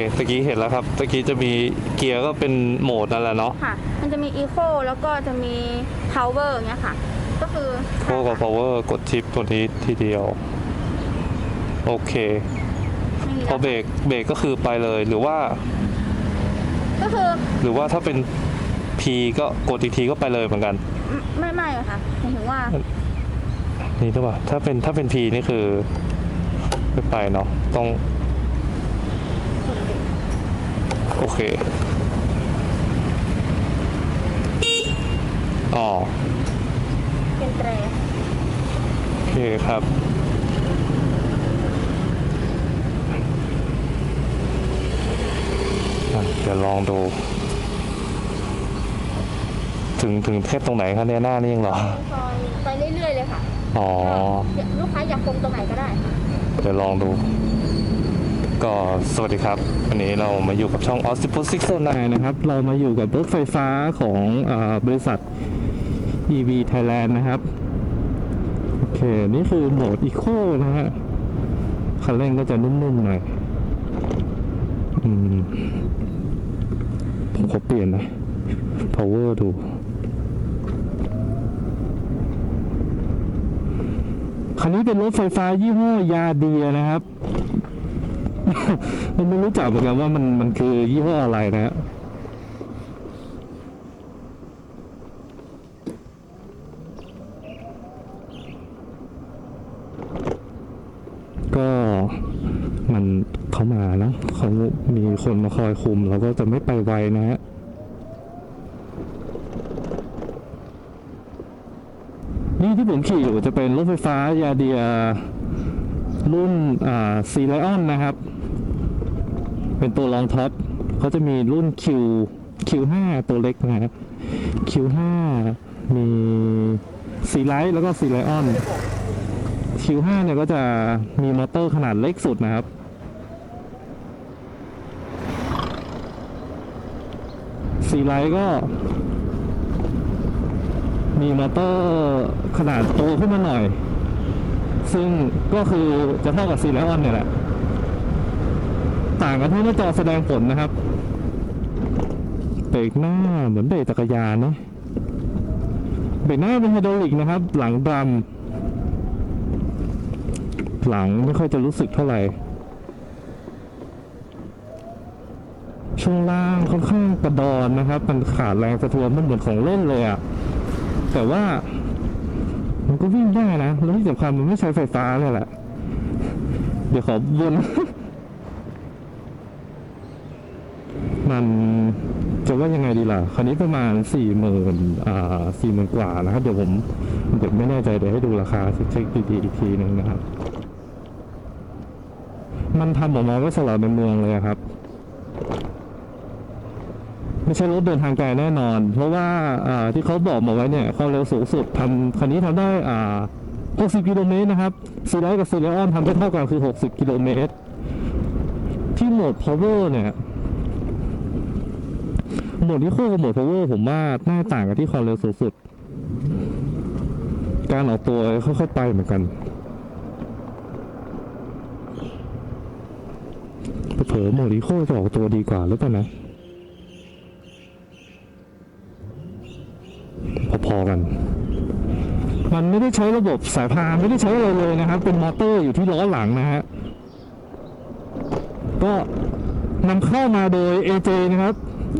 อ่าโอเคตะกี้เห็นแล้วครับตะกี้จะมีเกียร์ก็เป็นโหมดนั่นแหละเนาะค่ะ มันจะมี Eco แล้วก็จะมี Power อย่างเงี้ยค่ะ ก็คือโฟกับ power กดชิปตัวนี้ทีเดียว โอเค ไม่มีพอเบรกเบรกก็คือไปเลย หรือว่า ก็คือหรือว่าถ้าเป็น P ก็กดอีกทีก็ไปเลยเหมือนกัน ไม่ไม่อะค่ะหมายถึงว่า นี่หรือเปล่าถ้าเป็นถ้าเป็น P นี่คือ ไม่ไปเนาะต้อง โอเค อ๋อ เป็นแตรโอเคครับอะเดี๋ยวลองดู ถึงถึงเทพตรงไหนครับเนี่ยหน้านี่ยังเหรอ ซอยไปเรื่อยๆเลยค่ะอ๋อ ลูกค้าอยากคงตรงไหนก็ได้ค่ะเดี๋ยวลองดู ก็สวัสดีครับ วันนี้เรามาอยู่กับช่อง o s t i p o s i x 9นะครับ เรามาอยู่กับรถไฟฟ้าของอบริษัท EV Thailand นะครับ โอเค นี่คือโหมด Eco นะฮะ คันเร่งก็จะนุ่มๆหน่อยอืมผมขอเปลี่ยนนะ power ดูคันนี้เป็นรถไฟฟ้ายี่ห้อยาเดียนะครับ มันไม่รู้จักเหมือนกันว่ามันมันคือยี่ห้ออะไรนะฮะก็มันเขามานะเขามีคนมาคอยคุมเราก็จะไม่ไปไวนะฮะนี่ที่ผมขี่อยู่จะเป็นรถไฟฟ้ายาเดียรุ่นอ่าซีไลออนนะครับ เป็นตัวรองท็อปเขาจะมีรุ่น Q Q5 ตัวเล็กนะครับ Q5 มีซีไลท์แล้วก็ซีไลออน Q5 เนี่ยก็จะมีมอเตอร์ขนาดเล็กสุดนะครับ ซีไลท์ก็ มีมอเตอร์ขนาดโตขึ้นมาหน่อย ซึ่งก็คือจะเท่ากับซีไลออนเนี่ยแหละ ต่างกันที่หน้าจอแสดงผลนะครับเบรกหน้าเหมือนเบรกจักรยานนะเบรกหน้าเป็นไฮดรอลิกนะครับ หลังดรัมหลังไม่ค่อยจะรู้สึกเท่าไหร่ ช่วงล่างค่อนข้างกระดอนนะครับ มันขาดแรงสะเทือนมันเหมือนของเล่นเลยอะ่ะแต่ว่ามันก็วิ่งได้นะ แล้วที่สำคัญมันไม่ใช้ไฟฟ้าเลยแหละ เดี๋ยวขอวน มันจะว่ายังไงดีล่ะคันนี้ประมาณสี่หมื่นอ่าสี่หมื่นกว่านะครับ เดี๋ยวผมเดี๋ยวไม่แน่ใจเดี๋ยวให้ดูราคาเช็คดีๆอีกทีหนึ่งนะครับ มันทำออกมาไว้สำหรับในเมืองเลยครับ ไม่ใช่รถเดินทางไกลแน่นอน เพราะว่าอ่าที่เขาบอกมาไว้เนี่ยความเร็วสูงสุดทำคันนี้ทำได้อ่า60กิโลเมตรนะครับซีไลกับซีไลออนทำได้เท่ากันคือ 60กิโลเมตรที่โหมด power เนี่ย หมดที่คู่กับโหมด power ผมว่าน่าต่างกันที่ความเร็วสูงสุด การออกตัวค่อยๆไปเหมือนกันเผลอๆโหมดอีโคจะออกตัวดีกว่าหรือเปล่านะพอๆกัน มันไม่ได้ใช้ระบบสายพานไม่ได้ใช้อะไรเลยนะครับ เป็นมอเตอร์อยู่ที่ล้อหลังนะฮะก็นำเข้ามาโดย AJ นะครับ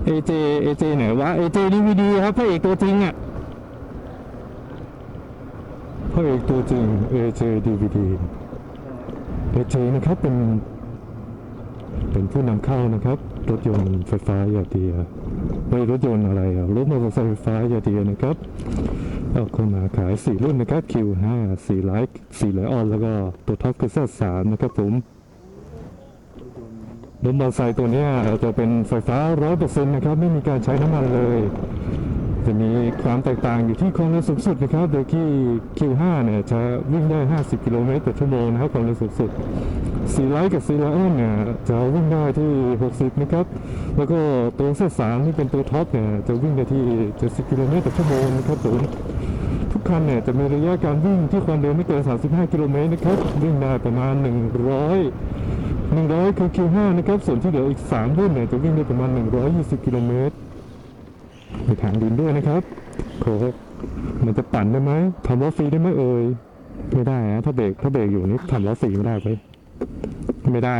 AJ AJ ไหนวะ AJ DVD ครับพระเอกตัวจริงอะพระเอกตัวจริง AJ DVD AJ นะครับเป็น เป็นผู้นำเข้านะครับ รถยนต์ไฟฟ้ายอดเดียไม่รถยนต์อะไรอะรถมอเตอร์ไซค์ไฟฟ้ายอดเดียนะครับเอาเข้ามาขาย4รุ่นนะครับ Q5 4 l i ท์4 l i ออนแล้วก็ตัวท็อปคือ Z3 นะครับผม รถมอเตอร์ไซค์ตัวนี้จะเป็นไฟฟ้า100%นะครับ ไม่มีการใช้น้ำมันเลย จะมีความแตกต่างอยู่ที่ความเร็วสูงสุดนะครับ โดยที่ Q5 เนี่ยจะวิ่งได้ 50 กิโลเมตรต่อชั่วโมงนะครับความเร็วสูงสุดซีไลท์กับซีไลออนเนี่ยจะวิ่งได้ที่ 60 นะครับ แล้วก็ตัวเซตสามที่เป็นตัวท็อปเนี่ยจะวิ่งได้ที่ 70 กิโลเมตรต่อชั่วโมงนะครับผมทุกคันเนี่ยจะมีระยะการวิ่งที่ความเร็วไม่เกิน 35 กิโลเมตรนะครับ วิ่งได้ประมาณ 100 100คือ Q5 นะครับ ส่วนที่เหลืออีก 3 รุ่นเนี่ยจะวิ่งได้ประมาณ 120 กิโลเมตรมีทางดินด้วยนะครับโคกมันจะปั่นได้ไหมทำล้อฟรีได้ไหมเอ่ยไม่ได้นะถ้าเบรกถ้าเบรกอยู่นี่ทำล้อฟรีไม่ได้ไปไม่ได้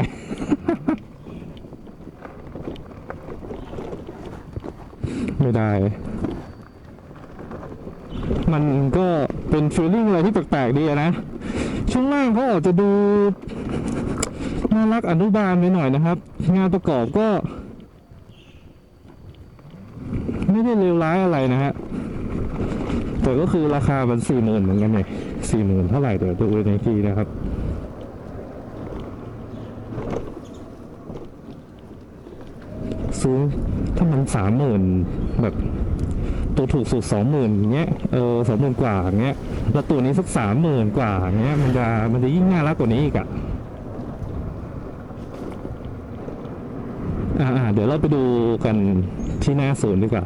ไม่ได้ มันก็เป็นฟีลลิ่งอะไรที่แปลกๆดีนะ ช่วงล่างเขาอาจจะดู น่ารักอนุบาลไปหน่อยนะครับ งานประกอบก็ ไม่ได้เลวร้ายอะไรนะฮะแต่ก็คือราคามันสี่หมื่นเหมือนกันเนี่ยสี่หมื่นเท่าไหร่เดี๋ยวดูในทีนะครับซื้อถ้ามันสามหมื่นแบบตัวถูกสุดสองหมื่นเงี้ยเออสองหมื่นกว่าเงี้ยแล้วตัวนี้สักสามหมื่นกว่าเงี้ยมันจะมันจะยิ่งน่ารักกว่านี้อีกอะอ่ อ่าเดี๋ยวเราไปดูกันที่หน้าศูนย์ดีกว่า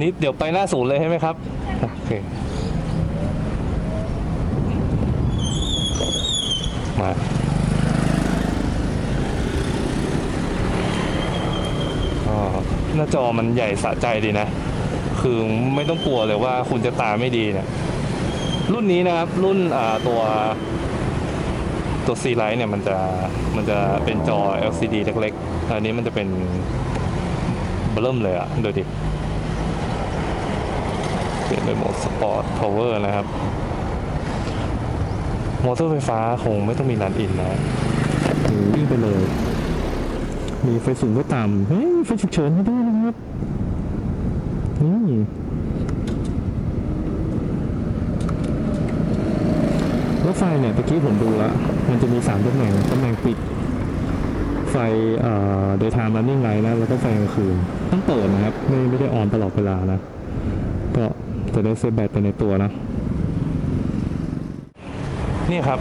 นี่เดี๋ยวไปหน้าศูนย์เลยใช่ไหมครับ โอเคมาหน้าจอมันใหญ่สะใจดีนะ คือไม่ต้องกลัวเลยว่าคุณจะตาไม่ดีเนี่ยรุ่นนี้นะครับ รุ่นตัว ตัว C Lite เนี่ยมันจะมันจะเป็นจอ LCD เล็กๆอันนี้มันจะเป็นเบิ่มเลยอะดูดิเปลี่ยนเป็นโหมดสปอร์ตพาวเวอร์นะครับ มอเตอร์ไฟฟ้าคงไม่ต้องมีรันอินนะหรือวิ่งไปเลย มีไฟสูงก็ต่ำเฮ้ยไฟฉุกเฉินให้ด้วยนะครับ นี่ร ถไฟเนี่ยตะกี้ผมดูแล้ว มันจะมีสามตำแหน่งตำแหน่งปิด ไฟเอ่อ daytime running light นะแล้วก็ไฟกลางคืนต้องเปิดนะครับ ไม่ไม่ได้ออนตลอดเวลานะ ก็จะได้เซฟแบตไปในตัวนะ นี่ครับ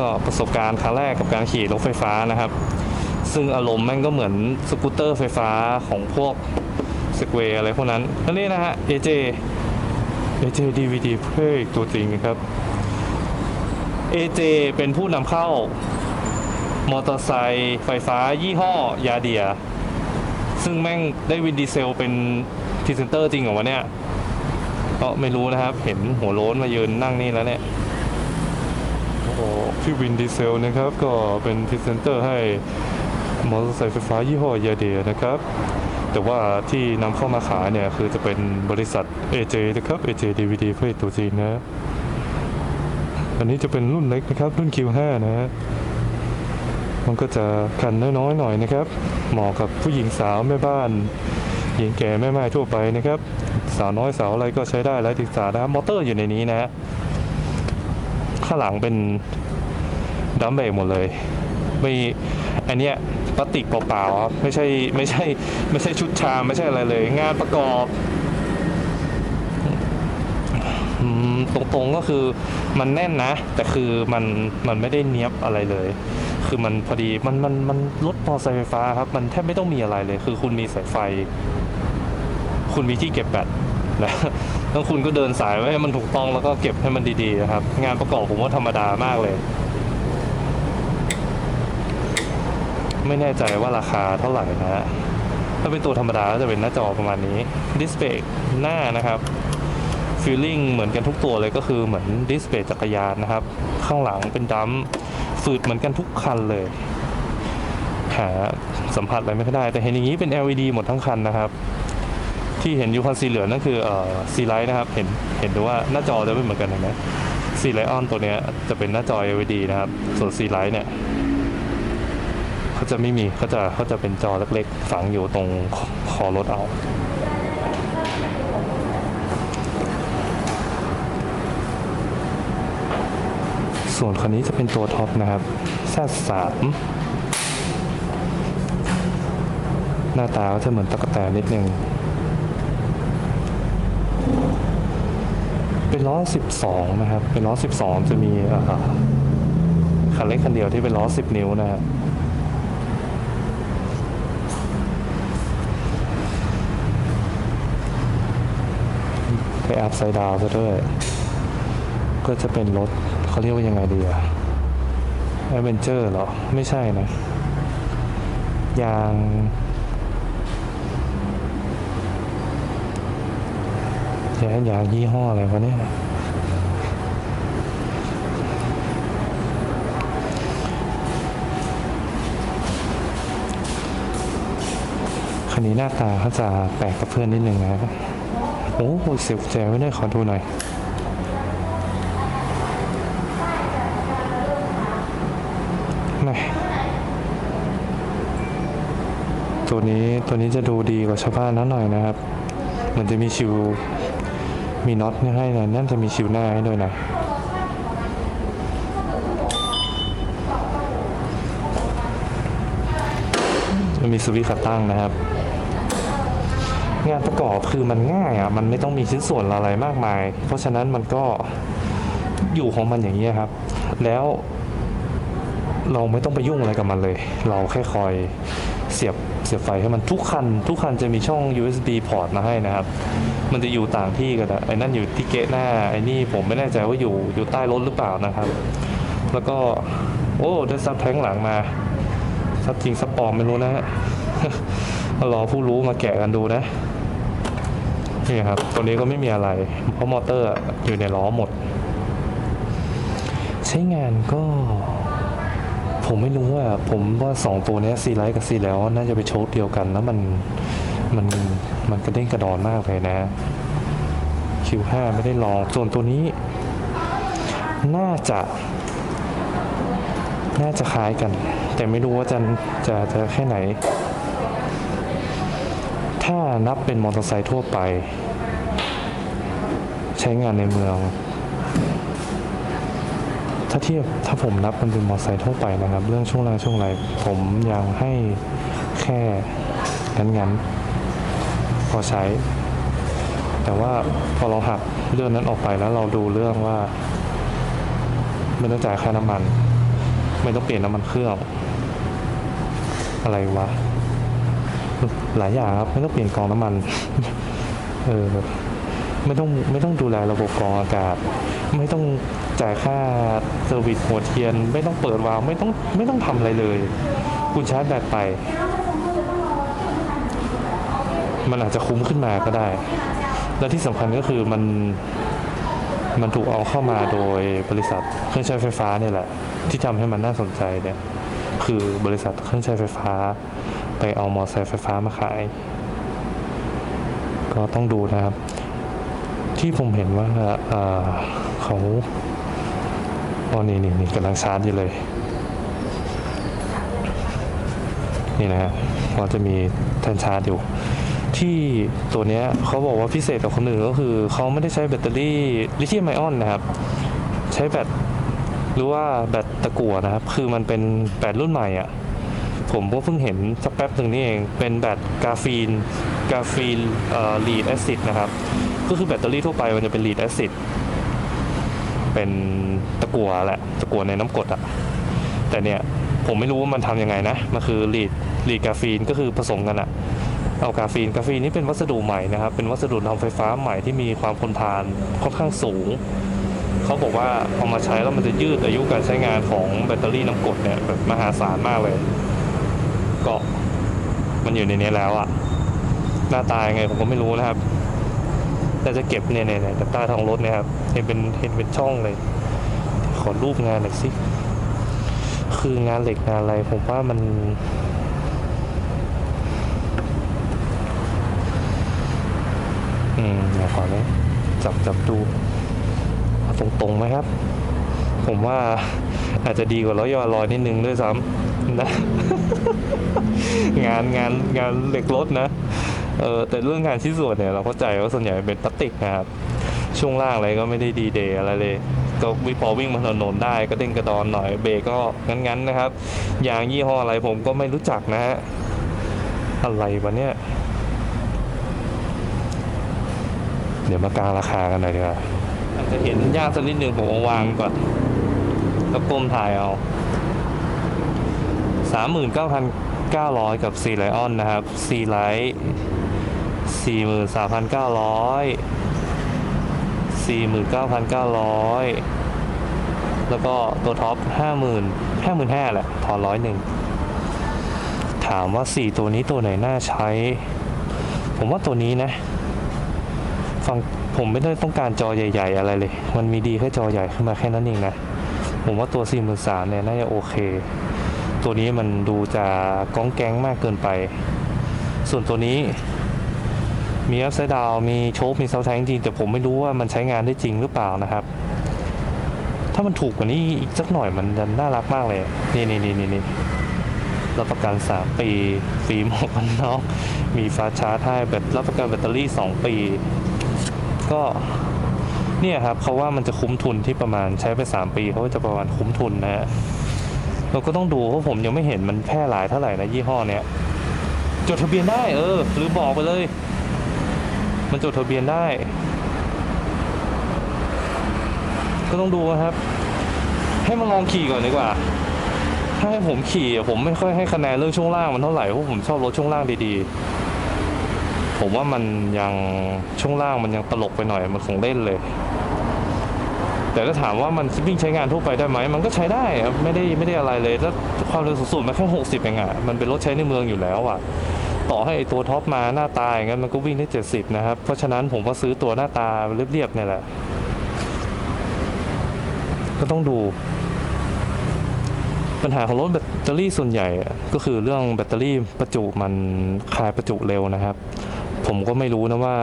ก็ประสบการณ์ครั้งแรกกับการขี่รถไฟฟ้านะครับ ซึ่งอารมณ์แม่งก็เหมือนสกูตเตอร์ไฟฟ้าของพวกสเกวอะไรพวกนั้นอันนี้นะฮะ AJ AJ DVD เพื่ออีกตัวจริงครับ AJ เป็นผู้นำเข้า มอเตอร์ไซค์ไฟฟ้ายี่ห้อยาเดีย ซึ่งแม่งได้วินดีเซลเป็นพรีเซนเตอร์จริงเหรอวะเนี่ยก็ไม่รู้นะครับ เห็นหัวโล้นมายืนนั่งนี่แล้วเนี่ยโอ้พี่วินดีเซลนะครับ ก็เป็นพรีเซนเตอร์ให้มอเตอร์ไซค์ไฟฟ้ายี่ห้อยาเดียนะครับ แต่ว่าที่นำเข้ามาขายเนี่ย คือจะเป็นบริษัท AJ นะครับ AJ DVD เพื่อตัวจีนนะ อันนี้จะเป็นรุ่นเล็กนะครับ รุ่น Q5 นะฮะมันก็จะคันน้อยๆหน่อยนะครับ เหมาะกับผู้หญิงสาวแม่บ้าน หญิงแก่แม่ไม้ทั่วไปนะครับ สาวน้อยสาวอะไรก็ใช้ได้แล้วศึกษานะครับมอเตอร์อยู่ในนี้นะฮะข้างหลังเป็นดัมเบลหมดเลยไม่อันเนี้ยพลาสติกเปล่าๆครับไม่ใช่ไม่ใช่ไม่ใช่ชุดชามไม่ใช่อะไรเลย งานประกอบ ตรงๆก็คือมันแน่นนะ แต่คือมันมันไม่ได้เนี้ยบอะไรเลย คือมันพอดีมันมันมันรถมอเตอร์ไซค์ไฟฟ้าครับ มันแทบไม่ต้องมีอะไรเลย คือคุณมีสายไฟ คุณมีที่เก็บแบตนะแล้วคุณก็เดินสายไว้ให้มันถูกต้องแล้วก็เก็บให้มันดีๆนะครับ งานประกอบผมว่าธรรมดามากเลย ไม่แน่ใจว่าราคาเท่าไหร่นะฮะถ้าเป็นตัวธรรมดาก็จะเป็นหน้าจอประมาณนี้ดิสเพย์หน้านะครับ ฟีลลิ่งเหมือนกันทุกตัวเลยก็คือเหมือนดิสเพย์จักรยานนะครับ ข้างหลังเป็นดัมฝืดเหมือนกันทุกคันเลยหาสัมผัสอะไรไม่ค่อยได้ แต่เห็นอย่างนี้เป็น LED หมดทั้งคันนะครับ ที่เห็นอยู่คันสีเหลืองนั่นคือเอ่อซีไลท์นะครับ เห็นเห็นดูว่าหน้าจอจะไม่เหมือนกันเห็นไหมซีไลออนตัวเนี้ยจะเป็นหน้าจอ LED นะครับ ส่วนซีไลท์เนี่ยเขาจะไม่มีเขาจะเขาจะเป็นจอเล็กๆ ฝังอยู่ตรงคอรถเอา ส่วนคันนี้จะเป็นตัวท็อปนะครับ Z3 หน้าตาก็จะเหมือนตะกแตนนิดนึง เป็นล้อ 12 นะครับ เป็นล้อ 12 จะมีคันเล็กคันเดียวที่เป็นล้อ 10 นิ้วนะครับไปอัพไซด์ดาวซะด้วย ก็จะเป็นรถ เขาเรียกว่ายังไงดีอะ a อเวนเจอร์เหรอ ไม่ใช่นะยางยางยางยี่ห้ออะไรวะเนี่ยคันนี้หน้าตาเขาจะแปลกกับเพื่อนนิดนึงนะครับ โอ้โหเสียบแจไว้ด้วยขอดูหน่อย ตัวนี้ตัวนี้จะดูดีกว่าชาวบ้านนั้นหน่อยนะครับ มันจะมีชิวมีน็อตให้นะนั่นจะมีชิวหน้าให้ด้วยนะมันมีสวิตช์ขาตั้งนะครับ งานประกอบคือมันง่ายอะมันไม่ต้องมีชิ้นส่วนอะไรมากมาย เพราะฉะนั้นมันก็อยู่ของมันอย่างนี้ครับ แล้วเราไม่ต้องไปยุ่งอะไรกับมันเลย เราแค่คอย เสียบเสียบไฟให้มันทุกคัน ทุกคันจะมีช่อง USB พอร์ตมาให้นะครับ มันจะอยู่ต่างที่กันอะไอ้นั่นอยู่ที่เกะหน้าไอ้นี่ผมไม่แน่ใจว่าอยู่อยู่ใต้รถหรือเปล่านะครับ แล้วก็โอ้ได้ซับแท้งหลังมาซับจริงซับปลอมไม่รู้นะฮะรอผู้รู้มาแกะกันดูนะนี่ครับตัวนี้ก็ไม่มีอะไร เพราะมอเตอร์อยู่ในล้อหมด ใช้งานก็ ผมไม่รู้ว่าผมว่าสองตัวนี้ซีไลท์กับซีแล้วน่าจะไปโชคเดียวกันแล้วมันมันมันกระเด้งกระดอนมากเลยนะ Q5 ไม่ได้ลองส่วนตัวนี้ น่าจะน่าจะคล้ายกัน แต่ไม่รู้ว่าจะจะจะแค่ไหน ถ้านับเป็นมอเตอร์ไซค์ทั่วไป ใช้งานในเมือง ถ้าเทียบถ้าผมนับมันเป็นมอเตอร์ไซค์ทั่วไปนะครับ เรื่องช่วงล่างช่วงไหลผมยังให้แค่งั้นงั้นๆพอใช้ แต่ว่าพอเราหักเรื่องนั้นออกไปแล้วเราดูเรื่องว่าไม่ต้องจ่ายค่าน้ำมัน ไม่ต้องเปลี่ยนน้ำมันเครื่องอะไรวะหลายอย่างครับ ไม่ต้องเปลี่ยนกองน้ำมัน เออไม่ต้องไม่ต้องดูแลระบบกรองอากาศ ไม่ต้อง จ่ายค่าเซอร์วิสหัวเทียน ไม่ต้องเปิดวาล์วไม่ต้องไม่ต้องทำอะไรเลย คุณชาร์จแบตไป มันอาจจะคุ้มขึ้นมาก็ได้ และที่สำคัญก็คือมันมันถูกเอาเข้ามาโดยบริษัทเครื่องใช้ไฟฟ้าเนี่ยแหละ ที่ทำให้มันน่าสนใจเนี่ยคือบริษัทเครื่องใช้ไฟฟ้า ไปเอามอเตอร์ไซค์ไฟฟ้ามาขาย ก็ต้องดูนะครับ ที่ผมเห็นว่าเอ่อเขา อ๋อนี่นี่นี่กำลังชาร์จอยู่เลย นี่นะฮะเราจะมีแท่นชาร์จอยู่ ที่ตัวเนี้ยเขาบอกว่าพิเศษกว่าคนอื่นก็คือเขาไม่ได้ใช้แบตเตอรี่ลิเธียมไอออนนะครับ ใช้แบตหรือว่าแบตตะกั่วนะครับ คือมันเป็นแบตรุ่นใหม่อะผมก็เพิ่งเห็นสักแป๊บหนึ่งนี่เอง เป็นแบตกาฟีนกาฟีนเอ่อลีดแอซิดนะครับ ก็คือแบตเตอรี่ทั่วไปมันจะเป็นลีดแอซิด เป็นตะกั่วแหละตะกั่วในน้ำกดอะแต่เนี่ยผมไม่รู้ว่ามันทำยังไงนะมันคือลีดลีดกาฟีนก็คือผสมกันอะเอากาฟีนกาฟีนนี่เป็นวัสดุใหม่นะครับ เป็นวัสดุทำไฟฟ้าใหม่ที่มีความทนทานค่อนข้างสูงเขาบอกว่าเอามาใช้แล้วมันจะยืดอายุการใช้งานของแบตเตอรี่น้ำกรดเนี่ยแบบมหาศาลมากเลยก็มันอยู่ในนี้แล้วอะหน้าตายังไงผมก็ไม่รู้นะครับ แต่จะเก็บเนี่ยเนี่ยเนี่ยแต่ใต้ท้องรถเนี่ยครับ เห็นเป็นเห็นเป็นช่องเลย ขอรูปงานหน่อยสิ คืองานเหล็กงานอะไรผมว่ามันอืมเดี๋ยวขอเลยจับจับดูเอาตรงไหมครับ ผมว่าอาจจะดีกว่าร้อยยอลอยนิดนึงด้วยซ้ำนะ งานงานงานเหล็กรถนะ เออแต่เรื่องงานชิ้นส่วนเนี่ยเราเข้าใจว่าส่วนใหญ่เป็นพลาสติกนะครับช่วงล่างอะไรก็ไม่ได้ดีเดย์อะไรเลยก็วิพอวิ่งมาถนนได้ก็เด้งกระดอนหน่อยเบรกก็งั้นๆนะครับยางยี่ห้ออะไรผมก็ไม่รู้จักนะฮะอะไรวะเนี่ยเดี๋ยวมากางราคากันหน่อยดีกว่าอาจจะเห็นยากสักนิดหนึ่งผมวางก่อนแล้วก้มถ่ายเอาสามหมื่นเก้าพันเก้าร้อยกับซีไลออนนะครับซีไลท์ สี่หมื่นสามพันเก้าร้อยสี่หมื่นเก้าพันเก้าร้อยแล้วก็ตัวท็อปห้าหมื่นห้าหมื่นห้าแหละถอนร้อยหนึ่งถามว่าสี่ตัวนี้ตัวไหนน่าใช้ ผมว่าตัวนี้นะ ฟังผมไม่ได้ต้องการจอใหญ่ ๆ อะไรเลย มันมีดีแค่จอใหญ่ขึ้นมาแค่นั้นเองนะ ผมว่าตัว4 3 0 0 0เนี่ยน่าจะโอเค ตัวนี้มันดูจะก้องแก๊งมากเกินไป ส่วนตัวนี้ มีอัพไซด์ดาวมีโชคมีเซาแทงจริง แต่ผมไม่รู้ว่ามันใช้งานได้จริงหรือเปล่านะครับ ถ้ามันถูกกว่านี้อีกสักหน่อยมันจะน่ารักมากเลย นี่นี่นี่นี่นี่รับประกัน 3 ปีฟรีหมวกกันน็อกมีฟ้าชาร์จให้แบบรับประกันแบตเตอรี่ 2 ปี ก็เนี่ยครับเขาว่ามันจะคุ้มทุนที่ประมาณใช้ไป 3 ปีเขาจะประมาณคุ้มทุนนะฮะเราก็ต้องดูเพราะผมยังไม่เห็นมันแพร่หลายเท่าไหร่นะยี่ห้อเนี้ยจดทะเบียนได้เออหรือบอกไปเลย มันจดทะเบียนได้ ก็ต้องดูครับ ให้มาลองขี่ก่อนดีกว่า ถ้าให้ผมขี่ผมไม่ค่อยให้คะแนนเรื่องช่วงล่างมันเท่าไหร่เพราะผมชอบรถช่วงล่างดีๆ ผมว่ามันยังช่วงล่างมันยังตลกไปหน่อยมันคงเล่นเลย แต่ถ้าถามว่ามันวิ่งใช้งานทั่วไปได้ไหมมันก็ใช้ได้ครับไม่ได้ไม่ได้อะไรเลยแล้วความเร็วสูงสุดมันแค่หกสิบเองอะมันเป็นรถใช้ในเมืองอยู่แล้วอะ ต่อให้ไอตัวท็อปมาหน้าตาอย่างนั้นมันก็วิ่งได้เจ็ดสิบนะครับ เพราะฉะนั้นผมก็ซื้อตัวหน้าตาเรียบๆเนี่ยแหละ ก็ต้องดู ปัญหาของรถแบตเตอรี่ส่วนใหญ่ก็คือเรื่องแบตเตอรี่ประจุมันคลายประจุเร็วนะครับ ผมก็ไม่รู้นะว่า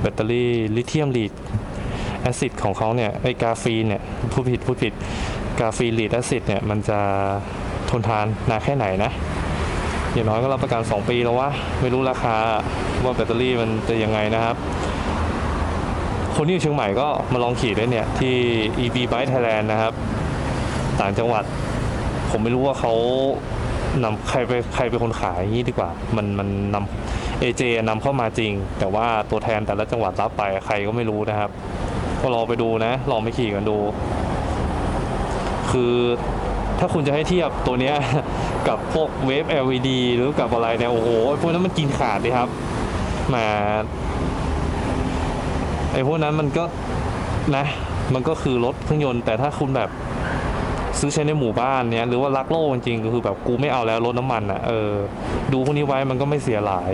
แบตเตอรี่ลิเธียมลีดแอซิดของเขาเนี่ยไอกาฟีนเนี่ยพูดผิดพูดผิดกาฟีลีดแอซิดเนี่ยมันจะทนทานนานแค่ไหนนะ อย่างน้อยก็รับประกัน 2 ปีแล้ววะไม่รู้ราคาว่าแบตเตอรี่มันจะยังไงนะครับ คนที่อยู่เชียงใหม่ก็มาลองขี่ได้เนี่ย ที่ EB Bike Thailand นะครับ ต่างจังหวัด ผมไม่รู้ว่าเขานำใครไปใครเป็นคนขายอย่างนี้ดีกว่า มันมันนำเอเจนำเข้ามาจริง แต่ว่าตัวแทนแต่ละจังหวัดรับไปใครก็ไม่รู้นะครับ ก็ลองไปดูนะ ลองไปขี่กันดู คือ ถ้าคุณจะให้เทียบตัวเนี้ยกับพวกเวฟ LED หรือกับอะไรเนี่ยโอ้โหพวกนั้นมันกินขาดเลยครับแหมาไอ้พวกนั้นมันก็นะ มันก็คือรถเครื่องยนต์ แต่ถ้าคุณแบบซื้อใช้ในหมู่บ้านเนี้ยหรือว่ารักโลกจริงก็คือแบบกูไม่เอาแล้วรถน้ำมันอะเออดูพวกนี้ไว้มันก็ไม่เสียหลาย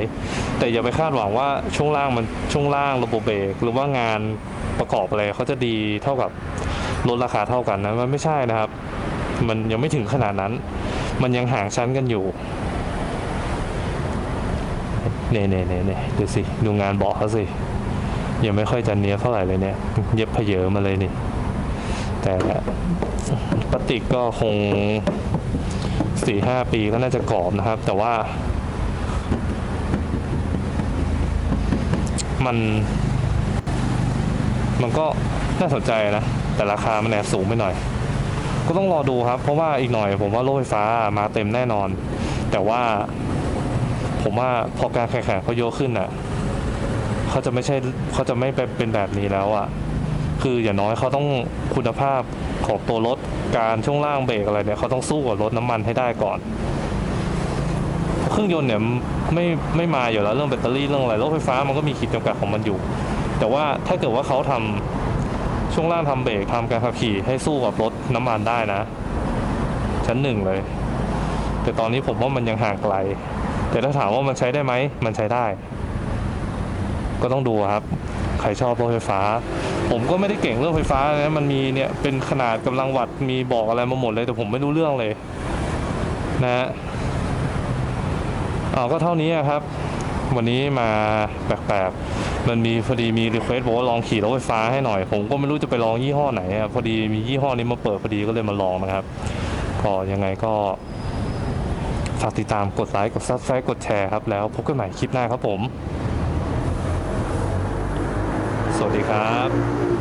แต่อย่าไปคาดหวังว่าช่วงล่างมันช่วงล่างระบบเบรกหรือว่างานประกอบอะไรเขาจะดีเท่ากับรถราคาเท่ากันนะมันไม่ใช่นะครับ มันยังไม่ถึงขนาดนั้น มันยังห่างชั้นกันอยู่เน่เน่เน่เน่ดูสิ ดูงานเบาะเขาสิ ยังไม่ค่อยจะเนี้ยเท่าไหร่เลยเนี่ย เย็บเพเยอมาเลยนี่ แต่ปฏิกก็คงสี่ห้าปีก็น่าจะกรอบนะครับ แต่ว่า มัน มันก็น่าสนใจนะ แต่ราคามันแอบสูงไปหน่อย ก็ต้องรอดูครับ เพราะว่าอีกหน่อย ผมว่ารถไฟฟ้ามาเต็มแน่นอน แต่ว่า ผมว่าพอการแข่งขันเขาเยอะขึ้นอะเขาจะไม่ใช่เขาจะไม่เป็นแบบนี้แล้วอะคืออย่างน้อยเขาต้องคุณภาพของตัวรถการช่วงล่างเบรกอะไรเนี่ยเขาต้องสู้กับรถน้ำมันให้ได้ก่อน เครื่องยนต์เนี่ยไม่ไม่มาอยู่แล้วเรื่องแบตเตอรี่เรื่องอะไรรถไฟฟ้ามันก็มีขีดจำกัดของมันอยู่ แต่ว่าถ้าเกิดว่าเขาทำ ช่วงล่างทำเบรกทำการขับขี่ให้สู้กับรถน้ำมันได้นะ ชั้นหนึ่งเลย แต่ตอนนี้ผมว่ามันยังห่างไกล แต่ถ้าถามว่ามันใช้ได้ไหม มันใช้ได้ ก็ต้องดูครับ ใครชอบรถไฟฟ้า ผมก็ไม่ได้เก่งเรื่องไฟฟ้านะมันมีเนี่ยเป็นขนาดกำลังวัตต์มีบอกอะไรมาหมดเลย แต่ผมไม่รู้เรื่องเลย นะฮะอ๋อก็เท่านี้ครับ วันนี้มาแปลกๆ มันมีพอดีมีรีเควสบอกว่าลองขี่รถไฟฟ้าให้หน่อย ผมก็ไม่รู้จะไปลองยี่ห้อไหนอะพอดีมียี่ห้อนี้มาเปิดพอดีก็เลยมาลองนะครับก็ยังไงก็ฝากติดตามกดไลค์กดซับสไครต์กดแชร์ครับ แล้วพบกันใหม่คลิปหน้าครับผม สวัสดีครับ